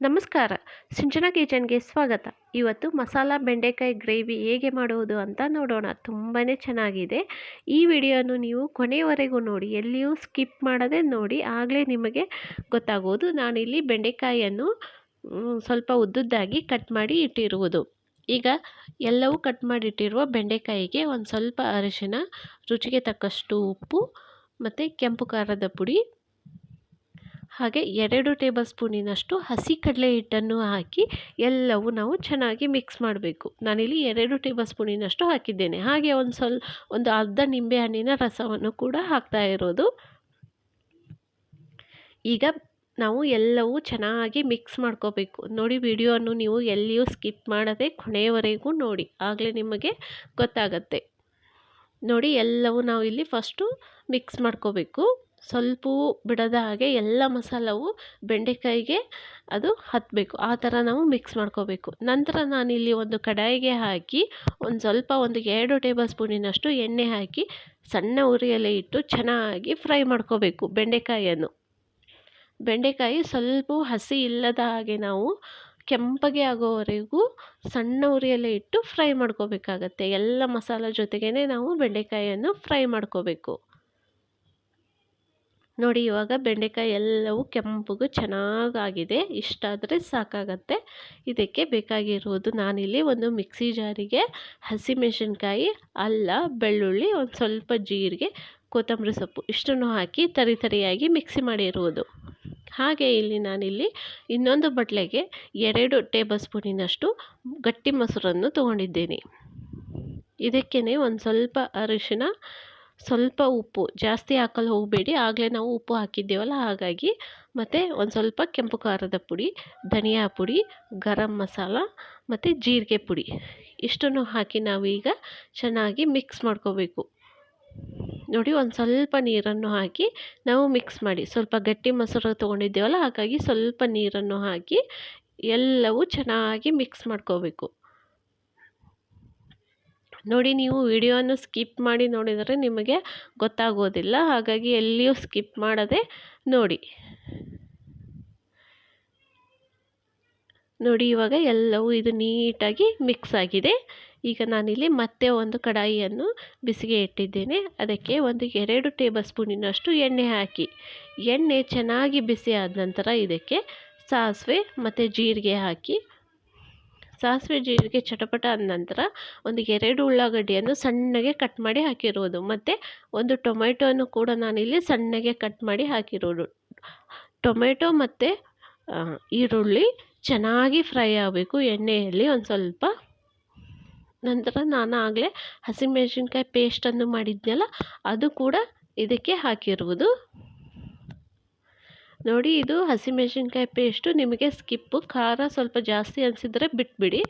ನಮಸ್ಕಾರ. ಸಿಂಚನಾ ಕಿಚನ್ಗೆ ಸ್ವಾಗತ. ಇವತ್ತು ಮಸಾಲ ಬೆಂಡೆಕಾಯಿ ಗ್ರೇವಿ ಹೇಗೆ ಮಾಡುವುದು ಅಂತ ನೋಡೋಣ. ತುಂಬಾ ಚೆನ್ನಾಗಿದೆ. ಈ ವಿಡಿಯೋನು ನೀವು ಕೊನೆಯವರೆಗೂ ನೋಡಿ. ಎಲ್ಲಿಯೂ ಸ್ಕಿಪ್ ಮಾಡದೆ ನೋಡಿ. ಆಗಲೇ ನಿಮಗೆ ಗೊತ್ತಾಗುವುದು ನಾನಿಲ್ಲಿ ಬೆಂಡೆಕಾಯಿಯನ್ನು ಸ್ವಲ್ಪ ಉದ್ದುದ್ದಾಗಿ ಕಟ್ ಮಾಡಿ ಇಟ್ಟಿರುವುದು. ಈಗ ಎಲ್ಲವೂ ಕಟ್ ಮಾಡಿಟ್ಟಿರುವ ಬೆಂಡೆಕಾಯಿಗೆ ಒಂದು ಸ್ವಲ್ಪ ಅರಿಶಿನ, ರುಚಿಗೆ ತಕ್ಕಷ್ಟು ಉಪ್ಪು ಮತ್ತು ಕೆಂಪು ಖಾರದ ಪುಡಿ ಹಾಗೆ ಎರಡು ಟೇಬಲ್ ಸ್ಪೂನಿನಷ್ಟು ಹಸಿ ಕಡಲೆ ಹಿಟ್ಟನ್ನು ಹಾಕಿ ಎಲ್ಲವೂ ನಾವು ಚೆನ್ನಾಗಿ ಮಿಕ್ಸ್ ಮಾಡಬೇಕು. ನಾನಿಲ್ಲಿ ಎರಡು ಟೇಬಲ್ ಸ್ಪೂನಿನಷ್ಟು ಹಾಕಿದ್ದೇನೆ. ಹಾಗೆ ಒಂದು ಸ್ವಲ್ಪ ಒಂದು ಅರ್ಧ ನಿಂಬೆಹಣ್ಣಿನ ರಸವನ್ನು ಕೂಡ ಹಾಕ್ತಾ ಇರೋದು. ಈಗ ನಾವು ಎಲ್ಲವೂ ಚೆನ್ನಾಗಿ ಮಿಕ್ಸ್ ಮಾಡ್ಕೋಬೇಕು. ನೋಡಿ ವಿಡಿಯೋವನ್ನು ನೀವು ಎಲ್ಲಿಯೂ ಸ್ಕಿಪ್ ಮಾಡದೆ ಕೊನೆಯವರೆಗೂ ನೋಡಿ. ಆಗಲೇ ನಿಮಗೆ ಗೊತ್ತಾಗತ್ತೆ. ನೋಡಿ ಎಲ್ಲವೂ ನಾವು ಇಲ್ಲಿ ಫಸ್ಟು ಮಿಕ್ಸ್ ಮಾಡ್ಕೋಬೇಕು. ಸ್ವಲ್ಪವೂ ಬಿಡದ ಹಾಗೆ ಎಲ್ಲ ಮಸಾಲವು ಬೆಂಡೆಕಾಯಿಗೆ ಅದು ಹತ್ತಬೇಕು ಆ ಥರ ನಾವು ಮಿಕ್ಸ್ ಮಾಡ್ಕೋಬೇಕು. ನಂತರ ನಾನಿಲ್ಲಿ ಒಂದು ಕಡಾಯಿಗೆ ಹಾಕಿ ಒಂದು ಸ್ವಲ್ಪ ಒಂದು ಎರಡು ಟೇಬಲ್ ಸ್ಪೂನಿನಷ್ಟು ಎಣ್ಣೆ ಹಾಕಿ ಸಣ್ಣ ಉರಿಯಲ್ಲೇ ಇಟ್ಟು ಚೆನ್ನಾಗಿ ಫ್ರೈ ಮಾಡ್ಕೋಬೇಕು ಬೆಂಡೆಕಾಯಿಯನ್ನು. ಬೆಂಡೆಕಾಯಿ ಸ್ವಲ್ಪ ಹಸಿ ಇಲ್ಲದ ಹಾಗೆ ನಾವು ಕೆಂಪಗೆ ಆಗೋವರೆಗೂ ಸಣ್ಣ ಉರಿಯಲ್ಲೇ ಇಟ್ಟು ಫ್ರೈ ಮಾಡ್ಕೋಬೇಕಾಗತ್ತೆ. ಎಲ್ಲ ಮಸಾಲ ಜೊತೆಗೇ ನಾವು ಬೆಂಡೆಕಾಯಿಯನ್ನು ಫ್ರೈ ಮಾಡ್ಕೋಬೇಕು. ನೋಡಿ ಇವಾಗ ಬೆಂಡೆಕಾಯಿ ಎಲ್ಲವೂ ಕೆಂಪಗೂ ಚೆನ್ನಾಗಾಗಿದೆ. ಇಷ್ಟಾದರೆ ಸಾಕಾಗತ್ತೆ. ಇದಕ್ಕೆ ಬೇಕಾಗಿರುವುದು ನಾನಿಲ್ಲಿ ಒಂದು ಮಿಕ್ಸಿ ಜಾರಿಗೆ ಹಸಿಮೆಣಸಿನ್ಕಾಯಿ, ಅಲ್ಲ, ಬೆಳ್ಳುಳ್ಳಿ, ಒಂದು ಸ್ವಲ್ಪ ಜೀರಿಗೆ, ಕೊತ್ತಂಬರಿ ಸೊಪ್ಪು ಇಷ್ಟನ್ನು ಹಾಕಿ ತರಿ ತರಿಯಾಗಿ ಮಿಕ್ಸಿ ಮಾಡಿರುವುದು ಹಾಗೆ ಇಲ್ಲಿ ನಾನಿಲ್ಲಿ ಇನ್ನೊಂದು ಬಟ್ಲೆಗೆ ಎರಡು ಟೇಬಲ್ ಸ್ಪೂನಿನಷ್ಟು ಗಟ್ಟಿ ಮೊಸರನ್ನು ತೊಗೊಂಡಿದ್ದೇನೆ. ಇದಕ್ಕೇ ಒಂದು ಸ್ವಲ್ಪ ಅರಿಶಿನ ಸ್ವಲ್ಪ ಉಪ್ಪು, ಜಾಸ್ತಿ ಹಾಕಲು ಹೋಗಬೇಡಿ. ಆಗಲೇ ನಾವು ಉಪ್ಪು ಹಾಕಿದ್ದೇವಲ್ಲ, ಹಾಗಾಗಿ ಮತ್ತು ಒಂದು ಸ್ವಲ್ಪ ಕೆಂಪು ಖಾರದ ಪುಡಿ, ಧನಿಯಾ ಪುಡಿ, ಗರಂ ಮಸಾಲ ಮತ್ತು ಜೀರಿಗೆ ಪುಡಿ. ಇಷ್ಟನ್ನು ಹಾಕಿ ನಾವೀಗ ಚೆನ್ನಾಗಿ ಮಿಕ್ಸ್ ಮಾಡ್ಕೋಬೇಕು. ನೋಡಿ, ಒಂದು ಸ್ವಲ್ಪ ನೀರನ್ನು ಹಾಕಿ ನಾವು ಮಿಕ್ಸ್ ಮಾಡಿ, ಸ್ವಲ್ಪ ಗಟ್ಟಿ ಮೊಸರು ತೊಗೊಂಡಿದ್ದೇವಲ್ಲ, ಹಾಗಾಗಿ ಸ್ವಲ್ಪ ನೀರನ್ನು ಹಾಕಿ ಎಲ್ಲವೂ ಚೆನ್ನಾಗಿ ಮಿಕ್ಸ್ ಮಾಡ್ಕೋಬೇಕು. ನೋಡಿ ನೀವು ವಿಡಿಯೋವನ್ನು ಸ್ಕಿಪ್ ಮಾಡಿ ನೋಡಿದರೆ ನಿಮಗೆ ಗೊತ್ತಾಗೋದಿಲ್ಲ. ಹಾಗಾಗಿ ಎಲ್ಲಿಯೂ ಸ್ಕಿಪ್ ಮಾಡದೆ ನೋಡಿ. ನೋಡಿ, ಇವಾಗ ಎಲ್ಲವೂ ಇದು ನೀಟಾಗಿ ಮಿಕ್ಸ್ ಆಗಿದೆ. ಈಗ ನಾನಿಲ್ಲಿ ಮತ್ತೆ ಒಂದು ಕಡಾಯಿಯನ್ನು ಬಿಸಿಗೆ ಇಟ್ಟಿದ್ದೇನೆ. ಅದಕ್ಕೆ ಒಂದು ಎರಡು ಟೇಬಲ್ ಸ್ಪೂನಿನಷ್ಟು ಎಣ್ಣೆ ಹಾಕಿ. ಎಣ್ಣೆ ಚೆನ್ನಾಗಿ ಬಿಸಿ ಆದ ನಂತರ ಇದಕ್ಕೆ ಸಾಸಿವೆ ಮತ್ತು ಜೀರಿಗೆ ಹಾಕಿ. ಸಾಸಿವೆ ಜೀರಿಗೆ ಚಟಪಟ ಆದ ನಂತರ ಒಂದು ಎರಡು ಉಳ್ಳಾಗಡ್ಡಿಯನ್ನು ಸಣ್ಣಗೆ ಕಟ್ ಮಾಡಿ ಹಾಕಿರೋದು ಮತ್ತು ಒಂದು ಟೊಮೆಟೊವನ್ನು ಕೂಡ ನಾನಿಲ್ಲಿ ಸಣ್ಣಗೆ ಕಟ್ ಮಾಡಿ ಹಾಕಿರೋದು. ಟೊಮೆಟೊ ಮತ್ತು ಈರುಳ್ಳಿ ಚೆನ್ನಾಗಿ ಫ್ರೈ ಆಗಬೇಕು ಎಣ್ಣೆಯಲ್ಲಿ ಒಂದು ಸ್ವಲ್ಪ. ನಂತರ ನಾನು ಆಗಲೇ ಹಸಿಮೆಣಸಿನ್ಕಾಯಿ ಪೇಸ್ಟನ್ನು ಮಾಡಿದ್ನಲ್ಲ, ಅದು ಕೂಡ ಇದಕ್ಕೆ ಹಾಕಿರುವುದು. ನೋಡಿ ಇದು ಹಸಿಮೆಣಸಿನ್ಕಾಯಿ ಪೇಸ್ಟು. ನಿಮಗೆ ಸ್ಕಿಪ್ಪು. ಖಾರ ಸ್ವಲ್ಪ ಜಾಸ್ತಿ ಅನಿಸಿದ್ರೆ ಬಿಟ್ಬಿಡಿ.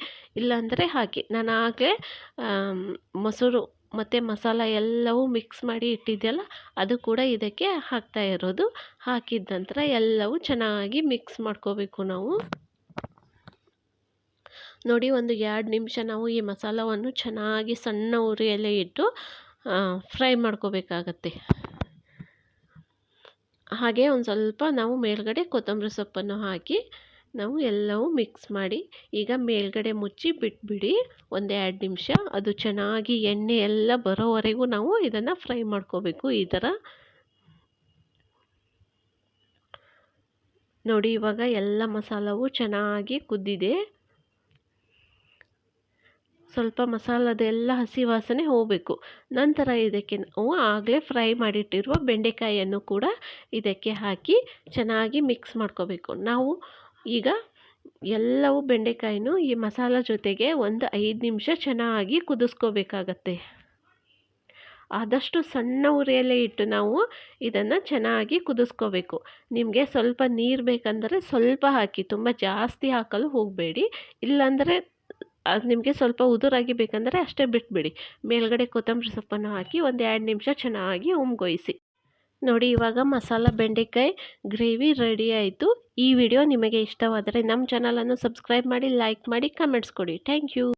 ಇಲ್ಲಾಂದರೆ ಹಾಕಿ ನಾನು ಆಗಲೇ ಮೊಸರು ಮತ್ತು ಮಸಾಲ ಎಲ್ಲವೂ ಮಿಕ್ಸ್ ಮಾಡಿ ಇಟ್ಟಿದ್ದೆಯಲ್ಲ ಅದು ಕೂಡ ಇದಕ್ಕೆ ಹಾಕ್ತಾ ಇರೋದು. ಹಾಕಿದ ನಂತರ ಎಲ್ಲವೂ ಚೆನ್ನಾಗಿ ಮಿಕ್ಸ್ ಮಾಡ್ಕೋಬೇಕು ನಾವು. ನೋಡಿ, ಒಂದು ಎರಡು ನಿಮಿಷ ನಾವು ಈ ಮಸಾಲವನ್ನು ಚೆನ್ನಾಗಿ ಸಣ್ಣ ಉರಿಯಲ್ಲೇ ಇಟ್ಟು ಫ್ರೈ ಮಾಡ್ಕೋಬೇಕಾಗತ್ತೆ. ಹಾಗೆ ಒಂದು ಸ್ವಲ್ಪ ನಾವು ಮೇಲ್ಗಡೆ ಕೊತ್ತಂಬರಿ ಸೊಪ್ಪನ್ನು ಹಾಕಿ ನಾವು ಎಲ್ಲವೂ ಮಿಕ್ಸ್ ಮಾಡಿ ಈಗ ಮೇಲ್ಗಡೆ ಮುಚ್ಚಿ ಬಿಟ್ಬಿಡಿ ಒಂದು ಎರಡು ನಿಮಿಷ. ಅದು ಚೆನ್ನಾಗಿ ಎಣ್ಣೆ ಎಲ್ಲ ಬರೋವರೆಗೂ ನಾವು ಇದನ್ನು ಫ್ರೈ ಮಾಡ್ಕೋಬೇಕು ಈ ಥರ. ನೋಡಿ ಇವಾಗ ಎಲ್ಲ ಮಸಾಲವು ಚೆನ್ನಾಗಿ ಕುದ್ದಿದೆ. ಸ್ವಲ್ಪ ಮಸಾಲದೆಲ್ಲ ಹಸಿ ವಾಸನೆ ಹೋಗಬೇಕು. ನಂತರ ಇದಕ್ಕೆ ನಾವು ಆಗಲೇ ಫ್ರೈ ಮಾಡಿಟ್ಟಿರುವ ಬೆಂಡೆಕಾಯಿಯನ್ನು ಕೂಡ ಇದಕ್ಕೆ ಹಾಕಿ ಚೆನ್ನಾಗಿ ಮಿಕ್ಸ್ ಮಾಡ್ಕೋಬೇಕು. ನಾವು ಈಗ ಎಲ್ಲವೂ ಬೆಂಡೆಕಾಯಿನೂ ಈ ಮಸಾಲ ಜೊತೆಗೆ ಒಂದು ಐದು ನಿಮಿಷ ಚೆನ್ನಾಗಿ ಕುದಿಸ್ಕೋಬೇಕಾಗತ್ತೆ. ಆದಷ್ಟು ಸಣ್ಣ ಉರಿಯಲ್ಲೇ ಇಟ್ಟು ನಾವು ಇದನ್ನು ಚೆನ್ನಾಗಿ ಕುದಿಸ್ಕೋಬೇಕು. ನಿಮಗೆ ಸ್ವಲ್ಪ ನೀರು ಬೇಕಂದರೆ ಸ್ವಲ್ಪ ಹಾಕಿ, ತುಂಬ ಜಾಸ್ತಿ ಹಾಕಲು ಹೋಗಬೇಡಿ. ಇಲ್ಲಾಂದರೆ ಅದು ನಿಮಗೆ ಸ್ವಲ್ಪ ಉದುರಾಗಿ ಬೇಕಂದರೆ ಅಷ್ಟೇ ಬಿಟ್ಬಿಡಿ. ಮೇಲ್ಗಡೆ ಕೊತ್ತಂಬರಿ ಸೊಪ್ಪನ್ನು ಹಾಕಿ ಒಂದು ಎರಡು ನಿಮಿಷ ಚೆನ್ನಾಗಿ ಉಮ್ಗೊಯಿಸಿ. ನೋಡಿ, ಇವಾಗ ಮಸಾಲ ಬೆಂಡೆಕಾಯಿ ಗ್ರೇವಿ ರೆಡಿ ಆಯಿತು. ಈ ವಿಡಿಯೋ ನಿಮಗೆ ಇಷ್ಟವಾದರೆ ನಮ್ಮ ಚಾನಲನ್ನು ಸಬ್ಸ್ಕ್ರೈಬ್ ಮಾಡಿ, ಲೈಕ್ ಮಾಡಿ, ಕಮೆಂಟ್ಸ್ ಕೊಡಿ. Thank you.